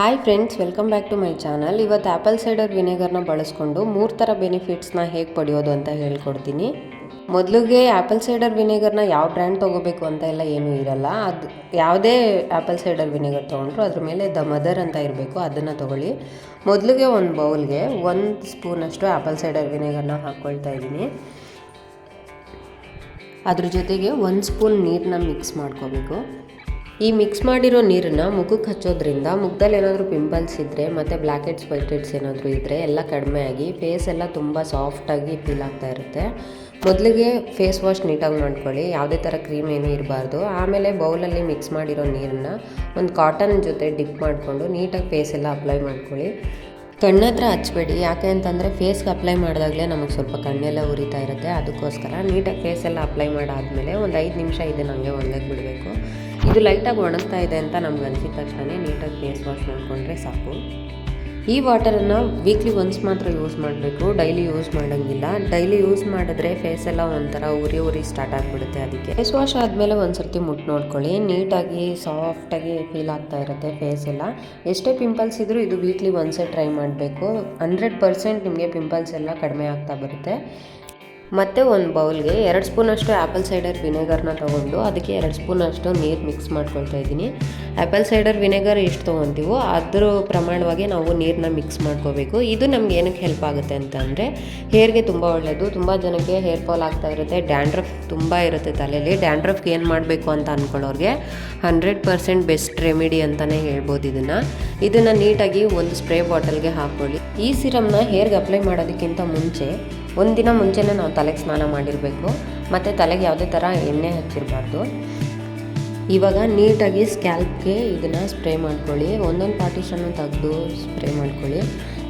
Hi friends welcome back to my channel ಇವತ್ತು apple cider ವಿನೆಗರ್ನ ಬಳಸ್ಕೊಂಡು ಮೂರು ಥರ ಬೆನಿಫಿಟ್ಸ್ನ ಹೇಗೆ ಪಡೆಯೋದು ಅಂತ ಹೇಳ್ಕೊಡ್ತೀನಿ. ಮೊದಲಿಗೆ ಆ್ಯಪಲ್ ಸೈಡರ್ ವಿನೆಗರ್ನ ಯಾವ ಬ್ರ್ಯಾಂಡ್ ತೊಗೋಬೇಕು ಅಂತ ಎಲ್ಲ ಏನೂ ಇರಲ್ಲ. ಅದು ಯಾವುದೇ ಆ್ಯಪಲ್ ಸೈಡರ್ ವಿನೆಗರ್ ತೊಗೊಂಡ್ರು ಅದ್ರ ಮೇಲೆ ದ ಮದರ್ ಅಂತ ಇರಬೇಕು, ಅದನ್ನು ತೊಗೊಳ್ಳಿ. ಮೊದಲಿಗೆ ಒಂದು ಬೌಲ್ಗೆ ಒಂದು ಸ್ಪೂನಷ್ಟು ಆ್ಯಪಲ್ ಸೈಡರ್ ವಿನೆಗರ್ನ ಹಾಕ್ಕೊಳ್ತಾ ಇದ್ದೀನಿ. ಅದ್ರ ಜೊತೆಗೆ ಒಂದು ಸ್ಪೂನ್ ನೀರನ್ನ ಮಿಕ್ಸ್ ಮಾಡ್ಕೋಬೇಕು. ಈ ಮಿಕ್ಸ್ ಮಾಡಿರೋ ನೀರನ್ನು ಮುಖಕ್ಕೆ ಹಚ್ಚೋದ್ರಿಂದ ಮುಖದಲ್ಲಿ ಏನಾದರೂ ಪಿಂಪಲ್ಸ್ ಇದ್ದರೆ ಮತ್ತು ಬ್ಲ್ಯಾಕ್ ಹೆಡ್ಸ್ ವೈಟ್ ಹೆಡ್ಸ್ ಏನಾದರೂ ಇದ್ದರೆ ಎಲ್ಲ ಕಡಿಮೆ ಆಗಿ ಫೇಸ್ ಎಲ್ಲ ತುಂಬ ಸಾಫ್ಟಾಗಿ ಫೀಲ್ ಆಗ್ತಾ ಇರುತ್ತೆ. ಮೊದಲಿಗೆ ಫೇಸ್ ವಾಶ್ ನೀಟಾಗಿ ಮಾಡ್ಕೊಳ್ಳಿ, ಯಾವುದೇ ಥರ ಕ್ರೀಮ್ ಏನೂ ಇರಬಾರ್ದು. ಆಮೇಲೆ ಬೌಲಲ್ಲಿ ಮಿಕ್ಸ್ ಮಾಡಿರೋ ನೀರನ್ನು ಒಂದು ಕಾಟನ್ ಜೊತೆ ಡಿಪ್ ಮಾಡಿಕೊಂಡು ನೀಟಾಗಿ ಫೇಸ್ ಎಲ್ಲ ಅಪ್ಲೈ ಮಾಡ್ಕೊಳ್ಳಿ. ಕಣ್ಣ ಹತ್ರ ಹಚ್ಬೇಡಿ, ಯಾಕೆ ಅಂತಂದರೆ ಫೇಸ್ಗೆ ಅಪ್ಲೈ ಮಾಡಿದಾಗಲೇ ನಮಗೆ ಸ್ವಲ್ಪ ಕಣ್ಣೆಲ್ಲ ಉರಿತಾ ಇರುತ್ತೆ. ಅದಕ್ಕೋಸ್ಕರ ನೀಟಾಗಿ ಫೇಸ್ ಎಲ್ಲ ಅಪ್ಲೈ ಮಾಡಾದಮೇಲೆ ಒಂದು ಐದು ನಿಮಿಷ ಇದನ್ನು ಹಂಗೆ ಒಣಗಕ್ಕೆ ಬಿಡಬೇಕು. ಇದು ಲೈಟಾಗಿ ಒಣಗ್ತಾ ಇದೆ ಅಂತ ನಮ್ಗೆ ಅನಿಸಿದ ತಕ್ಷಣ ನೀಟಾಗಿ ಫೇಸ್ ವಾಶ್ ಮಾಡಿಕೊಂಡ್ರೆ ಸಾಕು. ಈ ವಾಟರನ್ನು ವೀಕ್ಲಿ ಒನ್ಸ್ ಮಾತ್ರ ಯೂಸ್ ಮಾಡಬೇಕು. ಡೈಲಿ ಯೂಸ್ ಮಾಡೋಂಗಿಲ್ಲ. ಡೈಲಿ ಯೂಸ್ ಮಾಡಿದ್ರೆ ಫೇಸ್ ಎಲ್ಲ ಒಂಥರ ಉರಿ ಉರಿ ಸ್ಟಾರ್ಟ್ ಆಗಿಬಿಡುತ್ತೆ ಅದಕ್ಕೆ. ಫೇಸ್ ವಾಶ್ ಆದಮೇಲೆ ಒಂದು ಸರ್ತಿ ಮುಟ್ಟು ನೋಡ್ಕೊಳ್ಳಿ. ನೀಟಾಗಿ ಸಾಫ್ಟಾಗಿ ಫೀಲ್ ಆಗ್ತಾ ಇರುತ್ತೆ ಫೇಸ್ ಎಲ್ಲ. ಎಷ್ಟೇ ಪಿಂಪಲ್ಸ್ ಇದ್ದರೂ ಇದು ವೀಕ್ಲಿ ಒನ್ಸೇ ಟ್ರೈ ಮಾಡಬೇಕು. ಹಂಡ್ರೆಡ್ ಪರ್ಸೆಂಟ್ ನಿಮಗೆ ಪಿಂಪಲ್ಸ್ ಎಲ್ಲ ಕಡಿಮೆ ಆಗ್ತಾ ಬರುತ್ತೆ. ಮತ್ತು ಒಂದು ಬೌಲ್ಗೆ ಎರಡು ಸ್ಪೂನಷ್ಟು ಆ್ಯಪಲ್ ಸೈಡರ್ ವಿನೆಗರ್ನ ತೊಗೊಂಡು ಅದಕ್ಕೆ ಎರಡು ಸ್ಪೂನಷ್ಟು ನೀರು ಮಿಕ್ಸ್ ಮಾಡ್ಕೊಳ್ತಾ ಇದ್ದೀನಿ. ಆ್ಯಪಲ್ ಸೈಡರ್ ವಿನೆಗರ್ ಎಷ್ಟು ತೊಗೊತೀವೋ ಅದ್ರ ಪ್ರಮಾಣವಾಗಿ ನಾವು ನೀರನ್ನ ಮಿಕ್ಸ್ ಮಾಡ್ಕೋಬೇಕು. ಇದು ನಮ್ಗೆ ಏನಕ್ಕೆ ಹೆಲ್ಪ್ ಆಗುತ್ತೆ ಅಂತ ಅಂದರೆ ಹೇರ್ಗೆ ತುಂಬ ಒಳ್ಳೆಯದು ತುಂಬ ಜನಕ್ಕೆ ಹೇರ್ ಫಾಲ್ ಆಗ್ತಾ ಇರುತ್ತೆ. ಡ್ಯಾಂಡ್ರಫ್ ತುಂಬ ಇರುತ್ತೆ ತಲೆಯಲ್ಲಿ ಡ್ಯಾಂಡ್ರಫ್ಗೆ ಏನು ಮಾಡಬೇಕು ಅಂತ ಅಂದ್ಕೊಳ್ಳೋರಿಗೆ ಹಂಡ್ರೆಡ್ ಪರ್ಸೆಂಟ್ ಬೆಸ್ಟ್ ರೆಮಿಡಿ ಅಂತಲೇ ಹೇಳ್ಬೋದು ಇದನ್ನು. ಇದನ್ನು ನೀಟಾಗಿ ಒಂದು ಸ್ಪ್ರೇ ಬಾಟಲ್ಗೆ ಹಾಕ್ಕೊಳ್ಳಿ. ಈ ಸಿರಮ್ನ ಹೇರ್ಗೆ ಅಪ್ಲೈ ಮಾಡೋದಕ್ಕಿಂತ ಮುಂಚೆ ಒಂದಿನ ಮುಂಚೆನೇ ನಾವು ತಲೆಗೆ ಸ್ನಾನ ಮಾಡಿರಬೇಕು. ಮತ್ತು ತಲೆಗೆ ಯಾವುದೇ ಥರ ಎಣ್ಣೆ ಹಚ್ಚಿರಬಾರ್ದು. ಇವಾಗ ನೀಟಾಗಿ ಸ್ಕ್ಯಾಲ್ಪ್ಗೆ ಇದನ್ನು ಸ್ಪ್ರೇ ಮಾಡ್ಕೊಳ್ಳಿ. ಒಂದೊಂದು ಪಾರ್ಟಿಷನ್ನು ತೆಗೆದು ಸ್ಪ್ರೇ ಮಾಡ್ಕೊಳ್ಳಿ.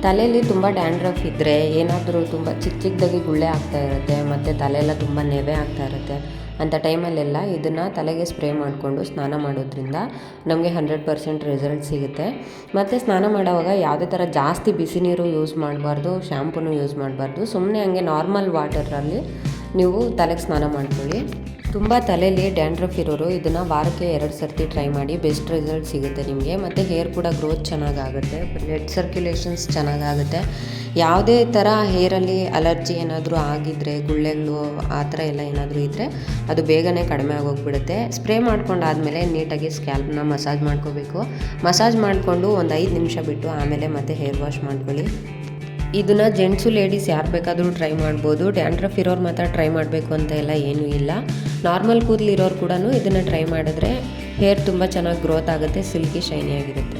ತಲೆಯಲ್ಲಿ ತುಂಬ ಡ್ಯಾಂಡ್ರಫ್ ಇದ್ದರೆ ಏನಾದರೂ ತುಂಬ ಚಿಕ್ಕ ಚಿಕ್ಕದಾಗಿ ಗುಳ್ಳೆ ಆಗ್ತಾ ಇರುತ್ತೆ. ಮತ್ತು ತಲೆಯೆಲ್ಲ ತುಂಬ ನೆವೆ ಆಗ್ತಾ ಇರುತ್ತೆ. ಅಂಥ ಟೈಮಲ್ಲೆಲ್ಲ ಇದನ್ನು ತಲೆಗೆ ಸ್ಪ್ರೇ ಮಾಡಿಕೊಂಡು ಸ್ನಾನ ಮಾಡೋದ್ರಿಂದ ನಮಗೆ ಹಂಡ್ರೆಡ್ ಪರ್ಸೆಂಟ್ ರಿಸಲ್ಟ್ ಸಿಗುತ್ತೆ. ಮತ್ತು ಸ್ನಾನ ಮಾಡೋವಾಗ ಯಾವುದೇ ಥರ ಜಾಸ್ತಿ ಬಿಸಿ ನೀರು ಯೂಸ್ ಮಾಡಬಾರ್ದು, ಶ್ಯಾಂಪೂನು ಯೂಸ್ ಮಾಡಬಾರ್ದು. ಸುಮ್ಮನೆ ಹಂಗೆ ನಾರ್ಮಲ್ ವಾಟರಲ್ಲಿ ನೀವು ತಲೆಗೆ ಸ್ನಾನ ಮಾಡ್ಕೊಳ್ಳಿ. ತುಂಬ ತಲೆಯಲ್ಲಿ ಡ್ಯಾಂಡ್ರಫ್ ಇರೋರು ಇದನ್ನು ವಾರಕ್ಕೆ ಎರಡು ಸರ್ತಿ ಟ್ರೈ ಮಾಡಿ ಬೆಸ್ಟ್ ರಿಸಲ್ಟ್ ಸಿಗುತ್ತೆ ನಿಮಗೆ. ಮತ್ತು ಹೇರ್ ಕೂಡ ಗ್ರೋತ್ ಚೆನ್ನಾಗಾಗುತ್ತೆ. ಬ್ಲಡ್ ಸರ್ಕ್ಯುಲೇಷನ್ಸ್ ಚೆನ್ನಾಗಾಗುತ್ತೆ. ಯಾವುದೇ ಥರ ಹೇರಲ್ಲಿ ಅಲರ್ಜಿ ಏನಾದರೂ ಆಗಿದ್ದರೆ ಗುಳ್ಳೆಗಳು ಆ ಥರ ಎಲ್ಲ ಏನಾದರೂ ಇದ್ದರೆ ಅದು ಬೇಗನೆ ಕಡಿಮೆ ಆಗೋಗ್ಬಿಡುತ್ತೆ. ಸ್ಪ್ರೇ ಮಾಡ್ಕೊಂಡಾದಮೇಲೆ ನೀಟಾಗಿ ಸ್ಕ್ಯಾಲ್ಪ್ನ ಮಸಾಜ್ ಮಾಡ್ಕೋಬೇಕು. ಮಸಾಜ್ ಮಾಡಿಕೊಂಡು ಒಂದು ಐದು ನಿಮಿಷ ಬಿಟ್ಟು ಆಮೇಲೆ ಮತ್ತೆ ಹೇರ್ ವಾಶ್ ಮಾಡ್ಕೊಳ್ಳಿ. ಇದನ್ನು ಜೆಂಟ್ಸು ಲೇಡೀಸ್ ಯಾರು ಬೇಕಾದರೂ ಟ್ರೈ ಮಾಡ್ಬೋದು. ಡ್ಯಾಂಡ್ರಫ್ ಇರೋರು ಮಾತ್ರ ಟ್ರೈ ಮಾಡಬೇಕು ಅಂತ ಎಲ್ಲ ಏನೂ ಇಲ್ಲ. ನಾರ್ಮಲ್ ಕೂದಲಿರೋರು ಕೂಡ ಇದನ್ನು ಟ್ರೈ ಮಾಡಿದ್ರೆ ಹೇರ್ ತುಂಬ ಚೆನ್ನಾಗಿ ಗ್ರೋತ್ ಆಗುತ್ತೆ ಸಿಲ್ಕಿ ಶೈನಿಯಾಗಿರುತ್ತೆ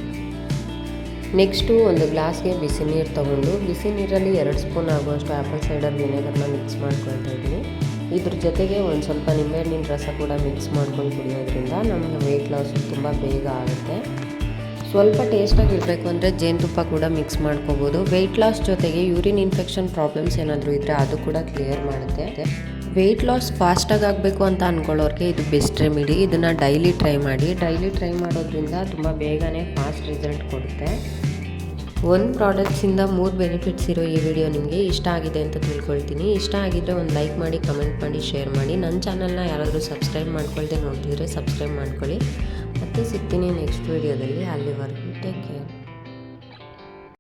ನೆಕ್ಸ್ಟು ಒಂದು ಗ್ಲಾಸ್ಗೆ ಬಿಸಿ ನೀರು ತೊಗೊಂಡು, ಬಿಸಿ ನೀರಲ್ಲಿ ಎರಡು ಸ್ಪೂನ್ ಆಗುವಷ್ಟು ಆ್ಯಪಲ್ ಸೈಡರ್ ವಿನೆಗರ್ನ ಮಿಕ್ಸ್ ಮಾಡ್ಕೊಳ್ತಾ ಇದ್ದೀನಿ. ಇದ್ರ ಜೊತೆಗೆ ಒಂದು ಸ್ವಲ್ಪ ನಿಂಬೆಹಣ್ಣಿನ ರಸ ಕೂಡ ಮಿಕ್ಸ್ ಮಾಡ್ಕೊಂಡು ಕುಡಿಯೋದ್ರಿಂದ ನಮ್ಮ ವೆಯ್ಟ್ ಲಾಸ್ ತುಂಬ ಬೇಗ ಆಗುತ್ತೆ. ಸ್ವಲ್ಪ ಟೇಸ್ಟಾಗಿ ಇರಬೇಕು ಅಂದರೆ ಜೇನುತುಪ್ಪ ಕೂಡ ಮಿಕ್ಸ್ ಮಾಡ್ಕೋಬೋದು. ವೆಯ್ಟ್ ಲಾಸ್ ಜೊತೆಗೆ ಯೂರಿನ್ ಇನ್ಫೆಕ್ಷನ್ ಪ್ರಾಬ್ಲಮ್ಸ್ ಏನಾದರೂ ಇದ್ದರೆ ಅದು ಕೂಡ ಕ್ಲಿಯರ್ ಮಾಡುತ್ತೆ. ವೆಯ್ಟ್ ಲಾಸ್ ಫಾಸ್ಟಾಗಿ ಆಗಬೇಕು ಅಂತ ಅಂದ್ಕೊಳ್ಳೋರಿಗೆ ಇದು ಬೆಸ್ಟ್ ರೆಮಿಡಿ ಇದನ್ನು ಡೈಲಿ ಟ್ರೈ ಮಾಡಿ. ಡೈಲಿ ಟ್ರೈ ಮಾಡೋದ್ರಿಂದ ತುಂಬ ಬೇಗನೆ ಫಾಸ್ಟ್ ರಿಸಲ್ಟ್ ಕೊಡುತ್ತೆ. ಒಂದು ಪ್ರಾಡಕ್ಟ್ಸಿಂದ ಮೂರು ಬೆನಿಫಿಟ್ಸ್ ಇರೋ ಈ ವಿಡಿಯೋ ನಿಮಗೆ ಇಷ್ಟ ಆಗಿದೆ ಅಂತ ತಿಳ್ಕೊಳ್ತೀನಿ. ಇಷ್ಟ ಆಗಿದ್ದರೆ ಒಂದು ಲೈಕ್ ಮಾಡಿ ಕಮೆಂಟ್ ಮಾಡಿ ಶೇರ್ ಮಾಡಿ. ನನ್ನ ಚಾನಲ್ನ ಯಾರಾದರೂ ಸಬ್ಸ್ಕ್ರೈಬ್ ಮಾಡ್ಕೊಳ್ದೆ ನೋಡ್ತಿದ್ರೆ ಸಬ್ಸ್ಕ್ರೈಬ್ ಮಾಡ್ಕೊಳ್ಳಿ. ಮತ್ತೆ ಸಿಗ್ತೀನಿ ನೆಕ್ಸ್ಟ್ ವೀಡಿಯೋದಲ್ಲಿ ಅಲ್ಲಿವರೆಗೂ ಟೇಕ್ ಕೇರ್